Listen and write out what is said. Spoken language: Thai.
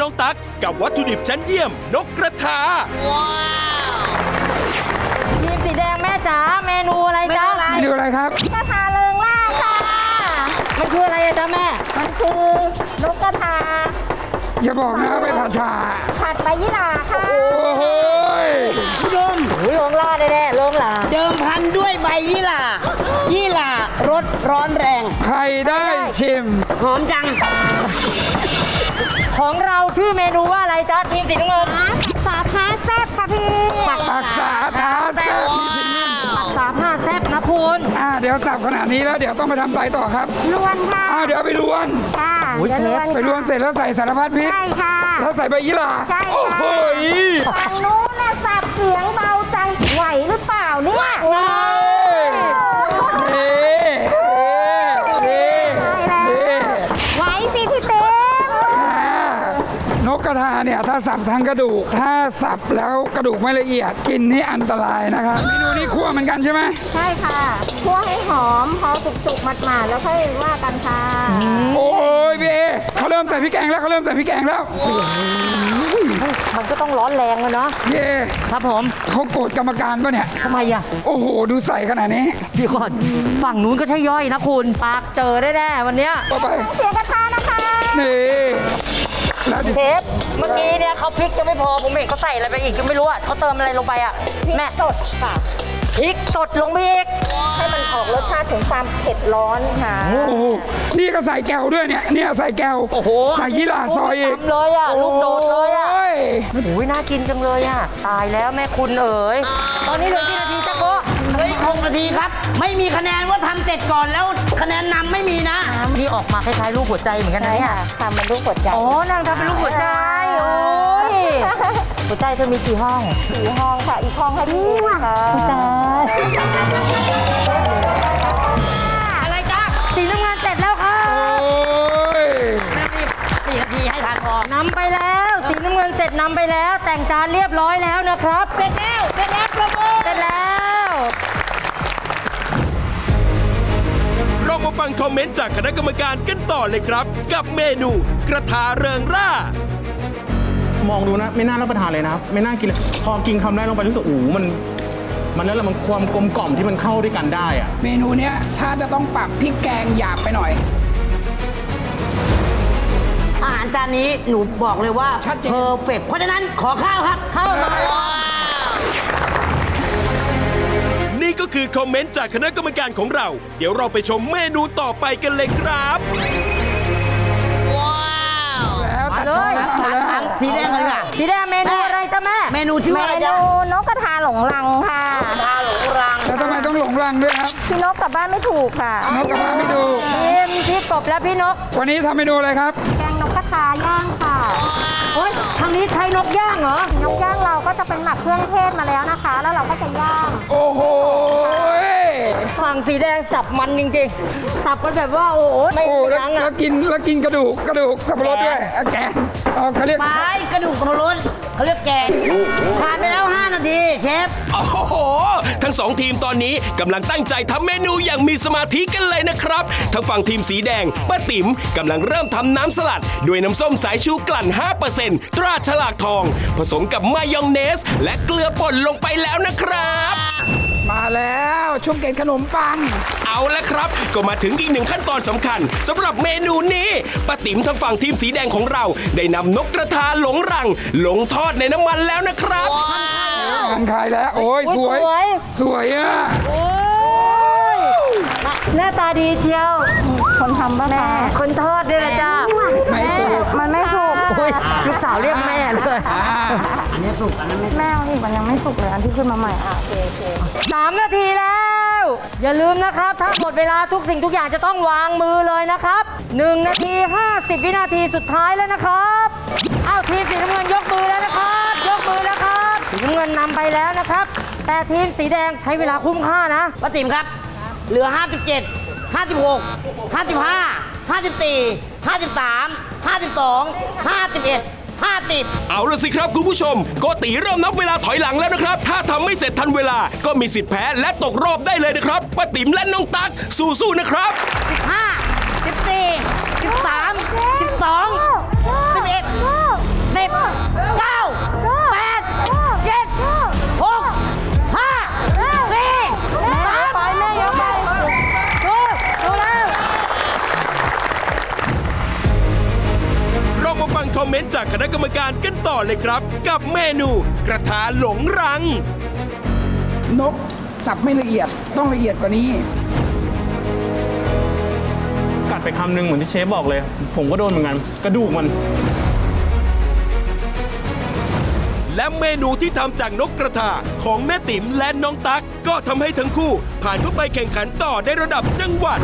น้องตั๊กกับวัตถุดิบชั้นเยี่ยม นกกระทาทีมสีแดงแม่จ๋าเมนูอะไรจ๊ะเมนูอะไรครับกระทาเริงล่าค่ะ มันคืออะไรอะจ๊ะแม่ มันคือนกกระทา อย่าบอกนะว่าไปผัดฉาผัดใบยี่หร่าค่ะโอ้โหยผู้ชมโอ้ยลงล่าแน่ๆลงหลาเดิมพันด้วยใบยี่หร่ายี่หร่ารสร้อนแรง ใครได้ชิม หอมจัง ของเราชื่อเมนูว่าอะไรจ๊ะทีมสีน้ำเงินสาท้าแซ่บค่ะพี่ปักษาทาแซ่บมีสินปักษาผ้าแซบนะคุณอ่าเดี๋ยวสับขนาดนี้แล้วเดี๋ยวต้องไปทำไรต่อครับลวนค่ะอ่าเดี๋ยวไปลวนค่ะโอ้ยเดี๋ยวเชฟลวนไปลวนเสร็จแล้วใส่สารพัดพริกใช่ค่ะแล้วใส่ใบยี่หร่าใช่ค่ะโอ้โหยทางนู้ นกกระทาเนี่ยถ้าสับทางกระดูก ถ้าสับแล้วกระดูกไม่ละเอียดกินนี่อันตรายนะครับเมนูนี้คั่วเหมือนกันใช่ไหมใช่ค่ะคั่วให้หอมพอสุกๆหมาดๆแล้วค่อยว่ากันค่ะโอ้ยพี่เอเขาเริ่มใส่พริกแกงแล้วเขาเริ่มใส่พริกแกงแล้วมันก็ต้องร้อนแรงเลยเนาะพี่เอครับผมเขาโกรธกรรมการปะเนี่ยทำไมอะโอ้โห ดูใส่ขนาดนี้เดี๋ยวก่อนฝั่งนู้นก็ใช่ย่อยนะคุณปากเจอได้แน่วันเนี้ยต่อไปเสียงกระทะนะคะนี่แล้ว เชฟเมื่อกี้เนี่ยเขาพริกจะไม่พอผมเห็นเขาใส่อะไรไปอีกก็ไม่รู้อะเขาเติมอะไรลงไปอะพริกแม่สดค่ะพริกสดลงไปอีกให้มันออกรสชาติถึงความเผ็ดร้อนค่ะโอ้โหนี่ก็ใส่แก้วด้วยเนี่ยเนี่ยใส่แก้วโอ้โหใส่ยี่หร่าซอยอีกทำเลยอะลูกโดดเลยอะโอ้ยโอ้ยน่ากินจังเลยอะตายแล้วแม่คุณเอ๋ยตอนนี้เหลือกี่นาทีจ๊ะโกะเฮ้ยหกนาทีครับ ไม่มีคะแนนว่าทำเสร็จก่อนแล้วคะแนนนำไม่มีนะ นี่ออกมาคล้ายๆรูปหัวใจเหมือนกันนะใช่เนี่ยค่ะทำเป็นรูปหัวใจอ๋อนางทำเป็นรูปหัวใจโอ้ยหัวใจเธอมีกี่ห้องสีห้องค่ะ อีกห้องให้พี่เองค่ะตายอะไรจ๊ะสีน้ำเงินเสร็จแล้วค่ะโอ้ยสี่นาทีให้ทานพอนำไปแล้ว สีน้ำเงินเสร็จนำไปแล้ว แต่งจานเรียบร้อยแล้วนะครับ เรามาฟังคอมเมนต์จากคณะกรรมการกันต่อเลยครับ กับเมนูกระทาเริงร่ามองดูนะ ไม่น่ารับประทานเลยนะครับ ไม่น่ากินเลยพอกินคำแรกลงไปรู้สึกโอ้โหมัน มันแล้วแหละมันความกลมกล่อมที่มันเข้าด้วยกันได้อะเมนูเนี้ยถ้าจะต้องปรับพริกแกงหยาบไปหน่อย อาหารจานนี้หนูบอกเลยว่าชัดเจน เพอร์เฟกเพราะฉะนั้นขอข้าวครับเข้ามา นี่ก็คือคอมเมนต์จากคณะกรรมการของเรา เดี๋ยวเราไปชมเมนูต่อไปกันเลยครับแล้วมาตัดเลช้อยนแล้วเอาแล้วสีแดงกันดีกว่าสีแดงเมนูอะไรจ๊ะแม่เมนูชื่อเมว่าอะไรนูจ๊ะนกกระทาหลงรังค่ะทาหลงรัง แล้วทำไมต้องหลงรังด้วยครับพี่นกกลับบ้านไม่ถูกค่ะนกกระทาไม่ดูทีมพี่กบและพี่นกวันนี้ทำเมนูอะไรครับ แกงนกกระทาย่างค่ะ โอ้ยทางนี้ใช้นกย่างเหรอ นกย่างเราก็จะเป็นหมักเครื่องเทศมาแล้วนะคะ แล้วเราก็จะย่าง โอ้โห ฝั่งสีแดงสับมันจริงๆ สับกันแบบว่าโอ้โหไม่โอ้แล้วยั้งแล้อะวกินแล้วกินกระดูกกระดูกสับปะรดด้วยอะแกงเอาเขาเรียก ไม้กระดูกสับปะรดเขาเรียกแกงผ่านไปแล้ว 5 นาทีเชฟ โอ้โห ทั้งสองทีมตอนนี้กำลังตั้งใจทำเมนูอย่างมีสมาธิกันเลยนะครับทั้งฝั่งทีมสีแดงป้าติ๋มกำลังเริ่มทำน้ำสลัด ด้วยน้ำส้มสายชูกลั่น 5%ตราฉลากทอง ผสมกับมายองเนส และเกลือป่นลงไปแล้วนะครับมาแล้ว ชุบเกล็ดขนมปัง เอาละครับ ก็มาถึงอีกหนึ่งขั้นตอนสำคัญสำหรับเมนูนี้ป้าติ๋มทางฝั่งทีมสีแดงของเรา ได้นำนกกระทาหลงรัง ลงทอดในน้ำมันแล้วนะครับ งานขายแล้ว โอ้ยโอ้ยสวยสวย สวยอะโอ้ยหน้าตาดีเชียว คนทำบ้างค่ะคนทอดด้วยนะจ้าไม่สุกมันไม่สุกโอ้ยลูกสาวเรียกแม่เลยอ่าแม่เอาอีกมันยังไม่สุกเลยอันที่ขึ้นมาใหม่อะโอเคโอเคสามนาทีแล้ว อย่าลืมนะครับ ถ้าหมดเวลาทุกสิ่งทุกอย่างจะต้องวางมือเลยนะครับ 1 นาที 50 วินาทีสุดท้ายแล้วนะครับอ้าวทีมสีน้ำเงินยกมือแล้วนะครับ ยกมือแล้วครับสีน้ำเงินนำไปแล้วนะครับ แต่ทีมสีแดงใช้เวลาคุ้มค่านะ ป้าติ๋มครับ เหลือ 57 56 55 54 53 52 51 50 เอาละสิครับคุณผู้ชม โกติเริ่มนับเวลาถอยหลังแล้วนะครับ ถ้าทำไม่เสร็จทันเวลาก็มีสิทธิ์แพ้และตกรอบได้เลยนะครับป้าติ๋มและน้องตั๊กสู้ๆนะครับ 15 14 13 คอมเมนต์จากคณะกรรมการกันต่อเลยครับ กับเมนูกระทาหลงรัง นกสับไม่ละเอียดต้องละเอียดกว่านี้ กัดไปคำหนึ่งเหมือนที่เชฟบอกเลย ผมก็โดนเหมือนกัน กระดูกมัน และเมนูที่ทำจากนกกระทาของแม่ติ๋มและน้องตั๊กก็ทำให้ทั้งคู่ ผ่านเข้าไปแข่งขันต่อได้ระดับจังหวัด